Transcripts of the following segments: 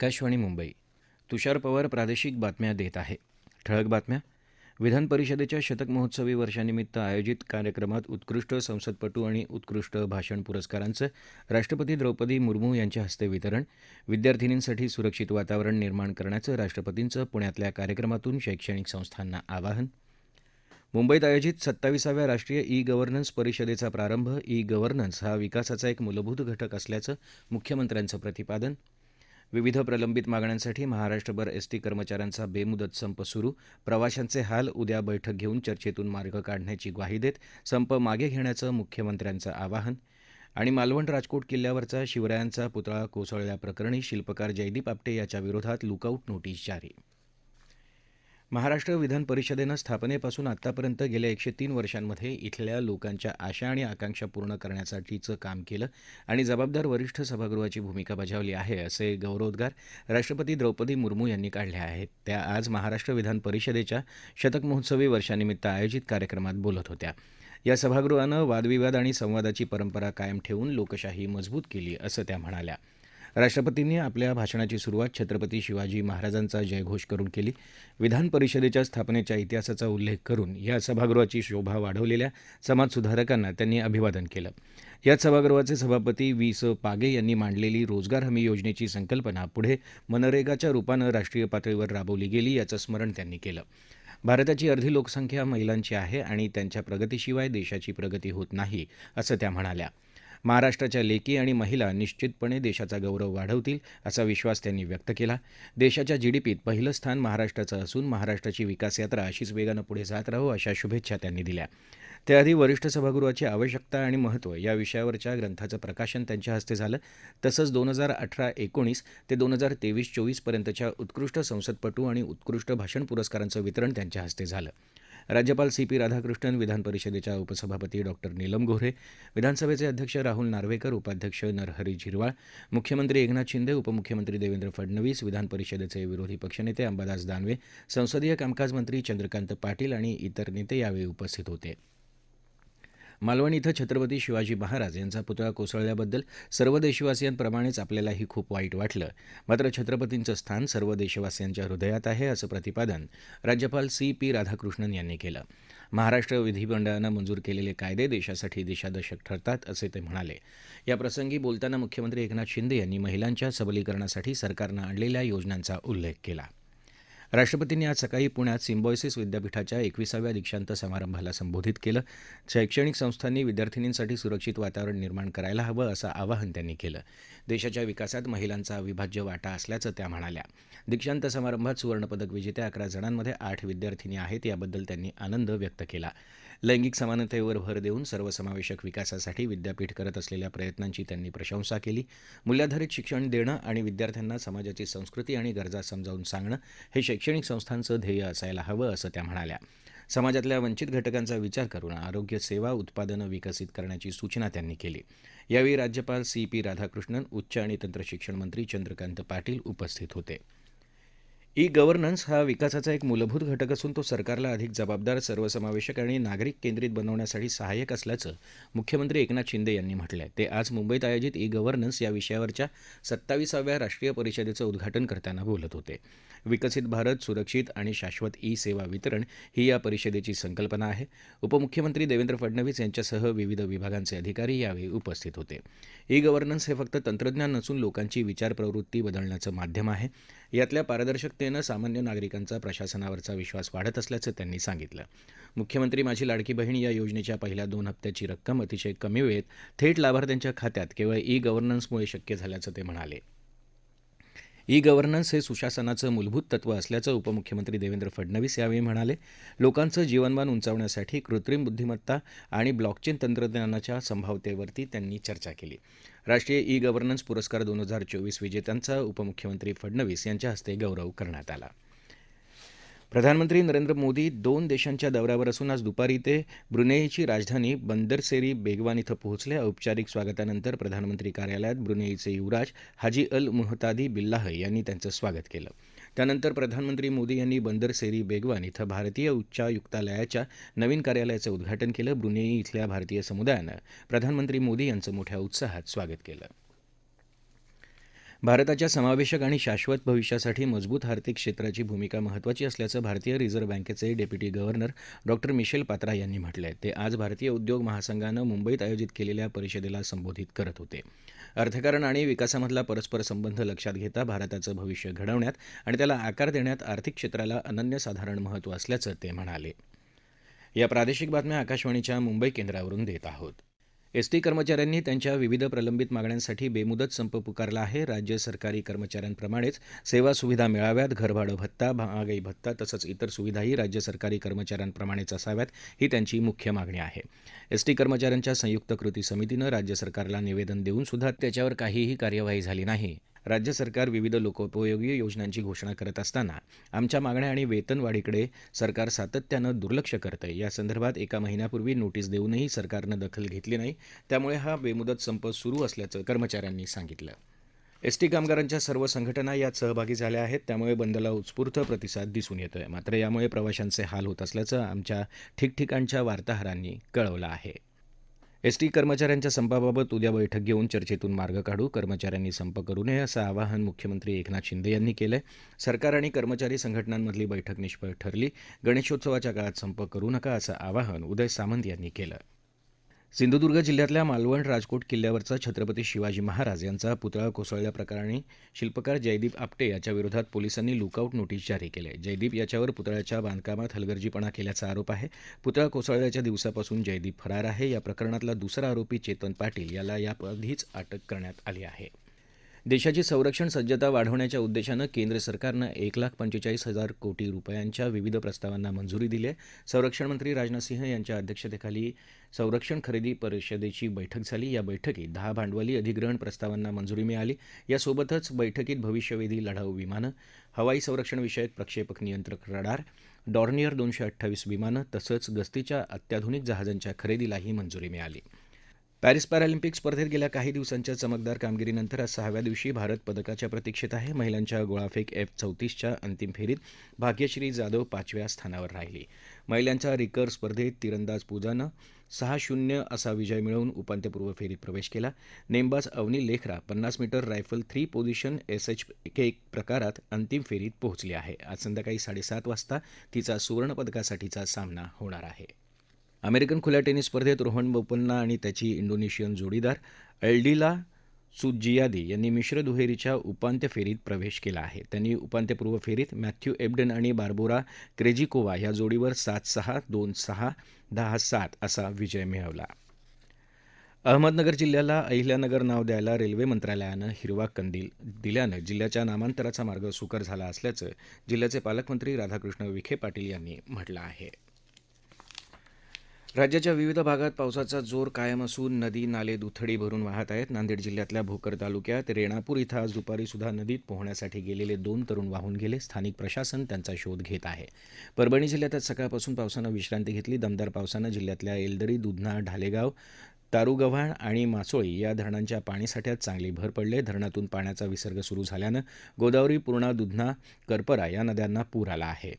आकाशवाणी मुंबई. तुषार पवार प्रादेशिक बातम्या देत आहे. ठळक बातम्या. विधान परिषदेच्या शतक महोत्सवी वर्षानिमित्त आयोजित कार्यक्रमात उत्कृष्ट संसदपटू आणि उत्कृष्ट भाषण पुरस्कारांचं राष्ट्रपती द्रौपदी मुर्मू यांच्या हस्ते वितरण विद्यार्थिनींसाठी सुरक्षित वातावरण निर्माण करण्याचं राष्ट्रपतींचं पुण्यातल्या कार्यक्रमातून शैक्षणिक संस्थांना आवाहन. मुंबईत आयोजित सत्ताविसाव्या राष्ट्रीय ई गव्हर्नन्स परिषदेचा प्रारंभ ई गव्हर्नन्स हा विकासाचा एक मूलभूत घटक असल्याचं मुख्यमंत्र्यांचं प्रतिपादन विविध प्रलंबित मागण्यांसाठी महाराष्ट्रभर एसटी कर्मचाऱ्यांचा बेमुदत संप सुरू. प्रवाशांचे हाल उद्या बैठक घेऊन चर्चेतून मार्ग काढण्याची ग्वाही देत संप मागे घेण्याचं मुख्यमंत्र्यांचं आवाहन. आणि मालवण राजकोट किल्ल्यावरचा शिवरायांचा पुतळा कोसळल्याप्रकरणी शिल्पकार जयदीप आपटे याच्या विरोधात लुकआऊट नोटीस जारी. महाराष्ट्र विधान परिषदेनं स्थापनेपासून आतापर्यंत गेल्या एकशे तीन वर्षांमध्ये इथल्या लोकांच्या आशा आणि आकांक्षा पूर्ण करण्यासाठीचं काम केलं आणि जबाबदार वरिष्ठ सभागृहाची भूमिका बजावली आहे असे गौरवोद्गार राष्ट्रपती द्रौपदी मुर्मू यांनी काढले आहेत. त्या आज महाराष्ट्र विधान परिषदेच्या शतक महोत्सवी वर्षानिमित्त आयोजित कार्यक्रमात बोलत होत्या. या सभागृहानं वादविवाद आणि संवादाची परंपरा कायम ठेवून लोकशाही मजबूत केली असं त्या म्हणाल्या. राष्ट्रपतींनी आपल्या भाषणाची सुरुवात छत्रपती शिवाजी महाराजांचा जयघोष करून केली. विधान परिषदेच्या स्थापनेच्या इतिहासाचा उल्लेख करून या सभागृहाची शोभा वाढवलेल्या समाजसुधारकांना त्यांनी अभिवादन केलं. याच सभागृहाचे सभापती वी स. पागे यांनी मांडलेली रोजगार हमी योजनेची संकल्पना पुढे मनरेगाच्या रूपानं राष्ट्रीय पातळीवर राबवली गेली याचं स्मरण त्यांनी केलं. भारताची अर्धी लोकसंख्या महिलांची आहे आणि त्यांच्या प्रगतीशिवाय देशाची प्रगती होत नाही असं त्या म्हणाल्या. महाराष्ट्राच्या लेकी आणि महिला निश्चितपणे देशाचा गौरव वाढवतील असा विश्वास त्यांनी व्यक्त केला. देशाच्या जीडीपीत पहिलं स्थान महाराष्ट्राचं असून महाराष्ट्राची विकास यात्रा अशीच वेगानं पुढे जात राहो अशा शुभेच्छा त्यांनी दिल्या. त्याआधी वरिष्ठ सभागृहाची आवश्यकता आणि महत्त्व या विषयावरच्या ग्रंथाचं प्रकाशन त्यांच्या हस्ते झालं. तसंच दोन हजार अठरा एकोणीस ते दोन हजार तेवीस चोवीसपर्यंतच्या उत्कृष्ट संसदपटू आणि उत्कृष्ट भाषण पुरस्कारांचं वितरण त्यांच्या हस्ते झालं. राज्यपाल सी पी राधाकृष्णन विधान परिषदेच्या उपसभापती डॉक्टर नीलम गोऱ्हे विधानसभेचे अध्यक्ष राहुल नार्वेकर उपाध्यक्ष नरहरी झिरवाळ मुख्यमंत्री एकनाथ शिंदे उपमुख्यमंत्री देवेंद्र फडणवीस विधान परिषदेचे विरोधी पक्षनेते अंबादास दानवे संसदीय कामकाज मंत्री चंद्रकांत पाटील आणि इतर नेते यावेळी उपस्थित होते. मालवण इथं छत्रपती शिवाजी महाराज यांचा पुतळा कोसळल्याबद्दल सर्व देशवासियांप्रमाणेच आपल्यालाही खूप वाईट वाटलं. मात्र छत्रपतींचं स्थान सर्व देशवासियांच्या हृदयात आहे असं प्रतिपादन राज्यपाल सी पी राधाकृष्णन यांनी केलं. महाराष्ट्र विधिमंडळानं मंजूर केलेले कायदे देशासाठी दिशादर्शक ठरतात असे ते म्हणाले. याप्रसंगी बोलताना मुख्यमंत्री एकनाथ शिंदे यांनी महिलांच्या सबलीकरणासाठी सरकारनं आणलेल्या योजनांचा उल्लेख केला. राष्ट्रपतींनी आज सकाळी पुण्यात सिम्बॉयसिस विद्यापीठाच्या एकविसाव्या दीक्षांत समारंभाला संबोधित केलं. शैक्षणिक संस्थांनी विद्यार्थिनींसाठी सुरक्षित वातावरण निर्माण करायला हवं असं आवाहन त्यांनी केलं. देशाच्या विकासात महिलांचा अविभाज्य वाटा असल्याचं त्या म्हणाल्या. दीक्षांत समारंभात सुवर्णपदक विजेत्या अकरा जणांमध्ये आठ विद्यार्थिनी आहेत याबद्दल त्यांनी आनंद व्यक्त केला. लैंगिक समानतेवर भर देऊन सर्वसमावेशक विकासासाठी विद्यापीठ करत असलेल्या प्रयत्नांची त्यांनी प्रशंसा केली. मूल्याधारित शिक्षण देणं आणि विद्यार्थ्यांना समाजाची संस्कृती आणि गरजा समजावून सांगणं हे शैक्षणिक संस्थांचं ध्येय असायला हवं असं त्या म्हणाल्या. समाजातल्या वंचित घटकांचा विचार करून आरोग्य सेवा उत्पादनं विकसित करण्याची सूचना त्यांनी केली. यावेळी राज्यपाल सी पी राधाकृष्णन उच्च आणि तंत्रशिक्षण मंत्री चंद्रकांत पाटील उपस्थित होते. ई गव्हर्नन्स हा विकासाचा एक मूलभूत घटक असून तो सरकारला अधिक जबाबदार सर्वसमावेशक आणि नागरिक केंद्रित बनवण्यासाठी सहाय्यक असल्याचं मुख्यमंत्री एकनाथ शिंदे यांनी म्हटलं आहे ते आज मुंबईत आयोजित ई गव्हर्नन्स या विषयावरच्या सत्ताविसाव्या राष्ट्रीय परिषदेचं उद्घाटन करताना बोलत होते. विकसित भारत सुरक्षित आणि शाश्वत ई सेवा वितरण ही या परिषदेची संकल्पना आहे. उपमुख्यमंत्री देवेंद्र फडणवीस यांच्यासह विविध विभागांचे अधिकारी यावेळी उपस्थित होते. ई गव्हर्नन्स हे फक्त तंत्रज्ञान नसून लोकांची विचार प्रवृत्ती बदलण्याचं माध्यम आहे. यातल्या पारदर्शकतेनं सामान्य नागरिकांचा प्रशासनावरचा विश्वास वाढत असल्याचं त्यांनी सांगितलं. मुख्यमंत्री माझी लाडकी बहीण या योजनेच्या पहिल्या दोन हप्त्याची रक्कम अतिशय कमी वेळेत थेट लाभार्थ्यांच्या खात्यात केवळ ई गव्हर्नन्समुळे शक्य झाल्याचं ते म्हणाले. ई गव्हर्नन्स हे सुशासनाचं मूलभूत तत्व असल्याचं उपमुख्यमंत्री देवेंद्र फडणवीस यावेळी म्हणाले. लोकांचं जीवनमान उंचावण्यासाठी कृत्रिम बुद्धिमत्ता आणि ब्लॉकचेन तंत्रज्ञानाच्या संभाव्यतेवरती त्यांनी चर्चा केली. राष्ट्रीय ई गव्हर्नन्स पुरस्कार दोन हजार चोवीस विजेत्यांचा उपमुख्यमंत्री फडणवीस यांच्या हस्ते गौरव करण्यात आला. प्रधानमंत्री नरेंद्र मोदी दोन देशांच्या दौऱ्यावर असून आज दुपारी ते ब्रुनेईची राजधानी बंदरसेरी बेगवान इथं पोहोचले. औपचारिक स्वागतानंतर प्रधानमंत्री कार्यालयात ब्रुनेईचे युवराज हाजी अल मुहतादी बिल्लाह यांनी त्यांचं स्वागत केलं. त्यानंतर प्रधानमंत्री मोदी यांनी बंदर सेरी बेगवान इथं भारतीय उच्चायुक्तालयाच्या नवीन कार्यालयाचं उद्घाटन केलं. ब्रुनेई इथल्या भारतीय समुदायानं प्रधानमंत्री मोदी यांचं मोठ्या उत्साहात स्वागत केलं. भारताच्या समावेशक आणि शाश्वत भविष्यासाठी मजबूत आर्थिक क्षेत्राची भूमिका महत्त्वाची असल्याचं भारतीय रिझर्व्ह बँकेचे deputy governor doctor Michael Patra यांनी म्हटलं आहे ते आज भारतीय उद्योग महासंघानं मुंबईत आयोजित केलेल्या परिषदेला संबोधित करत होते. अर्थकारण आणि विकासामधला परस्पर संबंध लक्षात घेता भारताचं भविष्य घडवण्यात आणि त्याला आकार देण्यात आर्थिक क्षेत्राला अनन्यसाधारण महत्त्व असल्याचं ते म्हणाले. या प्रादेशिक बातम्या आकाशवाणीच्या मुंबई केंद्रावरून देत आहोत. एसटी कर्मचाऱ्यांनी त्यांच्या विविध प्रलंबित मागण्यांसाठी बेमुदत संप पुकारला आहे. राज्य सरकारी कर्मचाऱ्यांप्रमाणेच सेवा सुविधा मिळाव्यात घरभाडं भत्ता महागाई भत्ता तसंच इतर सुविधाही राज्य सरकारी कर्मचाऱ्यांप्रमाणेच असाव्यात ही त्यांची मुख्य मागणी आहे. एसटी कर्मचाऱ्यांच्या संयुक्त कृती समितीनं राज्य सरकारला निवेदन देऊन सुद्धा त्याच्यावर काहीही कार्यवाही झाली नाही. राज्य सरकार विविध लोकोपयोगी योजनांची घोषणा करत असताना आमच्या मागण्या आणि वेतनवाढीकडे सरकार सातत्यानं दुर्लक्ष करतंय. या संदर्भात एका महिन्यापूर्वी नोटीस देऊनही सरकारनं दखल घेतली नाही. त्यामुळे हा बेमुदत संप सुरू असल्याचं कर्मचाऱ्यांनी सांगितलं. एसटी कामगारांच्या सर्व संघटना यात सहभागी झाल्या आहेत. त्यामुळे बंदला उत्स्फूर्त प्रतिसाद दिसून येतोय. मात्र यामुळे प्रवाशांचे हाल होत असल्याचं आमच्या ठिकठिकाणच्या वार्ताहरांनी कळवलं आहे. एसटी कर्मचाऱ्यांच्या संपाबाबत उद्या बैठक घेऊन चर्चेतून मार्ग काढू. कर्मचाऱ्यांनी संप करू नये असं आवाहन मुख्यमंत्री एकनाथ शिंदे यांनी केलं आहे सरकार आणि कर्मचारी संघटनांमधली बैठक निष्फळ ठरली. गणेशोत्सवाच्या काळात संप करू नका असं आवाहन उदय सामंत यांनी केलं. सिंधुदुर्ग जिल्ह्यातल्या मालवण राजकोट किल्ल्यावरचा छत्रपती शिवाजी महाराज यांचा पुतळा कोसळल्याप्रकरणी शिल्पकार जयदीप आपटे याच्या विरोधात पोलिसांनी लुकआउट नोटीस जारी केली. जयदीप याच्यावर पुतळ्याच्या बांधकामात हलगर्जीपणा केल्याचा आरोप आहे. पुतळा कोसळल्याच्या दिवसापासून जयदीप फरार आहे. या प्रकरणातला दुसरा आरोपी चेतन पाटील याला याआधीच अटक करण्यात आली आहे. देशाची संरक्षण सज्जता वाढवण्याच्या उद्देशानं केंद्र सरकारनं एक लाख पंचेचाळीस हजार कोटी रुपयांच्या विविध प्रस्तावांना मंजुरी दिली आहे. संरक्षण मंत्री राजनाथ सिंह यांच्या अध्यक्षतेखाली संरक्षण खरेदी परिषदेची बैठक झाली. या बैठकीत दहा भांडवली अधिग्रहण प्रस्तावांना मंजुरी मिळाली. यासोबतच बैठकीत भविष्यवेधी लढाऊ विमानं हवाई संरक्षणविषयक प्रक्षेपक नियंत्रक रडार डॉर्नियर दोनशे अठ्ठावीस विमानं तसंच गस्तीच्या अत्याधुनिक जहाजांच्या खरेदीलाही मंजुरी मिळाली. पॅरिस पॅरालिम्पिक स्पर्धेत गेल्या काही दिवसांच्या चमकदार कामगिरीनंतर आज सहाव्या दिवशी भारत पदकाच्या प्रतीक्षेत आहे. महिलांच्या गोळाफेक एफ चौतीसच्या अंतिम फेरीत भाग्यश्री जाधव पाचव्या स्थानावर राहिली. महिलांच्या रिकर स्पर्धेत तिरंदाज पूजानं सहा शून्य असा विजय मिळवून उपांत्यपूर्व फेरीत प्रवेश केला. नेमबाज अवनी लेखरा पन्नास metre rifle three position S H K प्रकारात अंतिम फेरीत पोहोचली आहे. आज संध्याकाळी साडेसात वाजता तिचा सुवर्णपदकासाठीचा सामना होणार आहे. अमेरिकन खुल्या टेनिस स्पर्धेत रोहन बोपन्ना आणि त्याची इंडोनेशियन जोडीदार अल्डिला सुजियादी यांनी मिश्र दुहेरीच्या उपांत्य फेरीत प्रवेश केला आहे. त्यांनी उपांत्यपूर्व फेरीत मॅथ्यू एबडन आणि बार्बोरा क्रेजिकोवा या जोडीवर सात सहा दोन सहा दहा सात असा विजय मिळवला. अहमदनगर जिल्ह्याला अहिल्यानगर नाव द्यायला रेल्वे मंत्रालयानं हिरवा कंदील दिल्यानं जिल्ह्याच्या नामांतराचा मार्ग सुकर झाला असल्याचं जिल्ह्याचे पालकमंत्री राधाकृष्ण विखे पाटील यांनी म्हटलं आहे. राज्याच्या विविध भागात पावसाचा जोर कायम असून नदी नाले दुथडी भरून वाहत आहेत. नांदेड जिल्ह्यातल्या भोकर तालुक्यात रेणापूर इथं आज दुपारी सुद्धा नदीत पोहण्यासाठी गेलेले दोन तरुण वाहून गेले. स्थानिक प्रशासन त्यांचा शोध घेत आहे. परभणी जिल्ह्यात आज सकाळपासून पावसानं विश्रांती घेतली. दमदार पावसानं जिल्ह्यातल्या एलदरी दुधना ढालेगाव तारुगव्हाण आणि मासोळी या धरणांच्या पाणीसाठ्यात चांगली भर पडले. धरणातून पाण्याचा विसर्ग सुरू झाल्यानं गोदावरी पूर्णा दुधना करपरा या नद्यांना पूर आला आहे.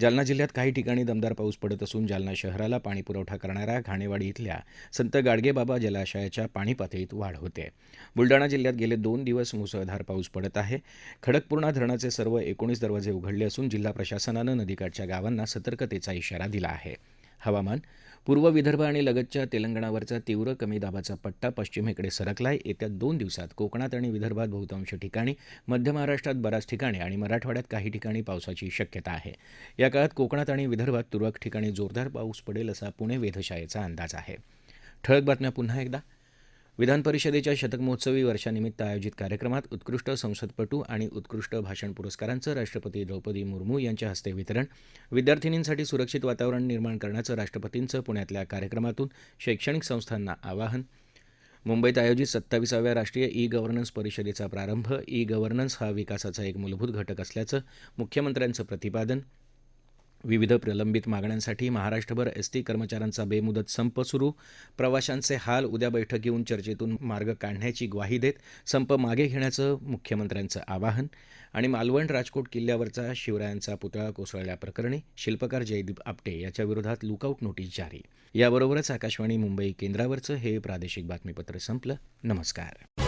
जालना जिल्ह्यात काही ठिकाणी दमदार पाऊस पडत असून जालना शहराला पाणीपुरवठा करणाऱ्या घाणेवाडी इथल्या संत गाडगेबाबा जलाशयाच्या पाणी पातळीत वाढ होते. बुलडाणा जिल्ह्यात गेले दोन दिवस मुसळधार पाऊस पडत आहे. खडकपूर्णा धरणाचे सर्व एकोणीस दरवाजे उघडले असून जिल्हा प्रशासनानं नदीकाठच्या गावांना सतर्कतेचा इशारा दिला आहे. हवामान पूर्व विदर्भ आणि लगतच्या तेलंगणावरचा तीव्र कमी दाबाचा पट्टा पश्चिमेकडे सरकलाय. येत्या दोन दिवसात कोकणात आणि विदर्भात बहुतांश ठिकाणी मध्य महाराष्ट्रात बऱ्याच ठिकाणी आणि मराठवाड्यात काही ठिकाणी पावसाची शक्यता आहे. या काळात कोकणात आणि विदर्भात तुरळक ठिकाणी जोरदार पाऊस पडेल असा पुणे वेधशाळेचा अंदाज आहे. ठळक बातम्या पुन्हा एकदा. विधान परिषदेच्या वर्षानिमित्त आयोजित कार्यक्रमात उत्कृष्ट संसदपटू आणि उत्कृष्ट भाषण पुरस्कारांचं राष्ट्रपती द्रौपदी मुर्मू यांच्या हस्ते वितरण विद्यार्थिनींसाठी सुरक्षित वातावरण निर्माण करण्याचं राष्ट्रपतींचं पुण्यातल्या कार्यक्रमातून शैक्षणिक संस्थांना आवाहन. मुंबईत आयोजित सत्ताविसाव्या राष्ट्रीय ई गव्हर्नन्स परिषदेचा प्रारंभ ई गव्हर्नन्स हा विकासाचा एक मूलभूत घटक असल्याचं मुख्यमंत्र्यांचं प्रतिपादन विविध प्रलंबित मागण्यांसाठी महाराष्ट्रभर एसटी कर्मचाऱ्यांचा बेमुदत संप सुरू. प्रवाशांचे हाल उद्या बैठक घेऊन चर्चेतून मार्ग काढण्याची ग्वाही देत संप मागे घेण्याचं मुख्यमंत्र्यांचं आवाहन आणि मालवण राजकोट किल्ल्यावरचा शिवरायांचा पुतळा कोसळल्याप्रकरणी शिल्पकार जयदीप आपटे याच्या विरोधात लुकआउट नोटीस जारी. याबरोबरच आकाशवाणी मुंबई केंद्रावरचं हे प्रादेशिक बातमीपत्र संपलं. नमस्कार.